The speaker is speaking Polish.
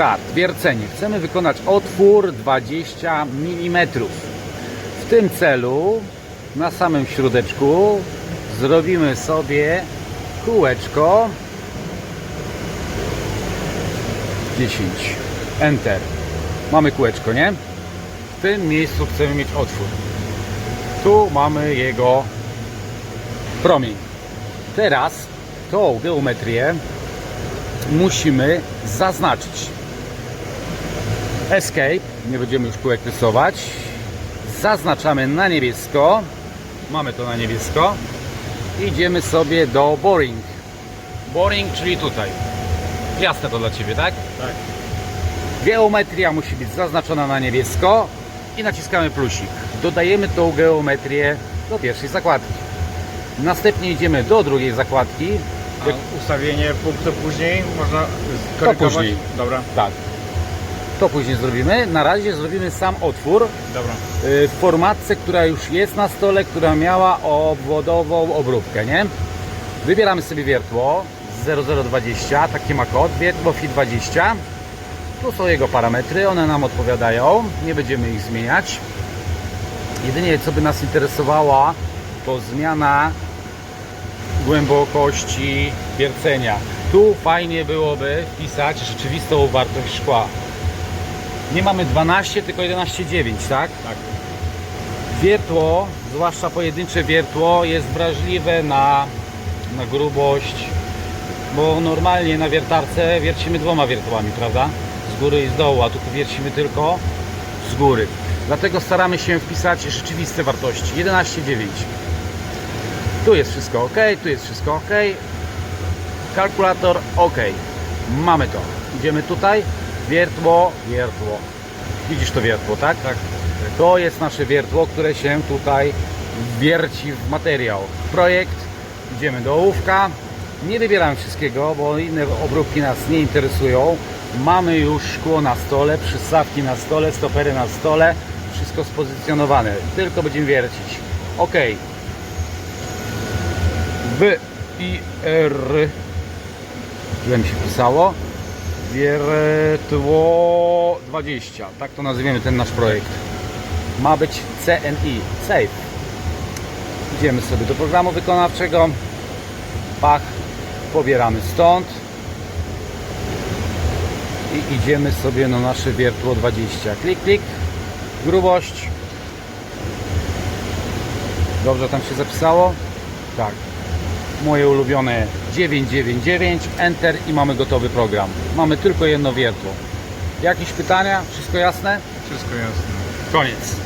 Start, wiercenie. Chcemy wykonać otwór 20 mm. W tym celu na samym środeczku zrobimy sobie kółeczko 10. Enter. Mamy kółeczko, nie? W tym miejscu chcemy mieć otwór. Tu mamy jego promień. Teraz tą geometrię musimy zaznaczyć. Escape, nie będziemy już kółek rysować. Zaznaczamy na niebiesko. Mamy to na niebiesko. Idziemy sobie do boring. Boring, czyli tutaj. Jasne to dla Ciebie, tak? Tak. Geometria musi być zaznaczona na niebiesko i naciskamy plusik. Dodajemy tą geometrię do pierwszej zakładki. Następnie idziemy do drugiej zakładki. A ustawienie punktu później można korygować? później. Dobra, Tak. To później zrobimy. Na razie zrobimy sam otwór dobra. y, w formatce, która już jest na stole, która miała obwodową obróbkę, nie? Wybieramy sobie wiertło 0020, taki ma kod, wiertło FI20. Tu są jego parametry, one nam odpowiadają, nie będziemy ich zmieniać. Jedynie co by nas interesowała, to zmiana głębokości wiercenia. Tu fajnie byłoby wpisać rzeczywistą wartość szkła. Nie mamy 12, tylko 11,9, tak? Tak. Wiertło, zwłaszcza pojedyncze wiertło, jest wrażliwe na, na grubość, bo normalnie na wiertarce wiercimy dwoma wiertłami, prawda? Z góry i z dołu, a tu wiercimy tylko z góry. Dlatego staramy się wpisać rzeczywiste wartości. 11,9. Tu jest wszystko ok, tu jest wszystko ok. Kalkulator ok. Mamy to. Idziemy tutaj. Wiertło, wiertło. Widzisz to wiertło, tak? Tak. To jest nasze wiertło, które się tutaj wierci w materiał. Projekt, idziemy do ołówka. Nie wybieramy wszystkiego, bo inne obróbki nas nie interesują. Mamy już szkło na stole, przystawki na stole, stopery na stole. Wszystko spozycjonowane. Tylko będziemy wiercić. OK. W i R. Źle mi się pisało. Wiertło 20. Tak to nazwiemy ten nasz projekt ma być CNI, Save. Idziemy sobie do programu wykonawczego. Pach, pobieramy stąd. I idziemy sobie na nasze wiertło 20. Klik, klik. Grubość. Dobrze tam się zapisało? Tak. Moje ulubione 999, Enter i mamy gotowy program. Mamy tylko jedno wiertło. Jakieś pytania? Wszystko jasne? Wszystko jasne. Koniec.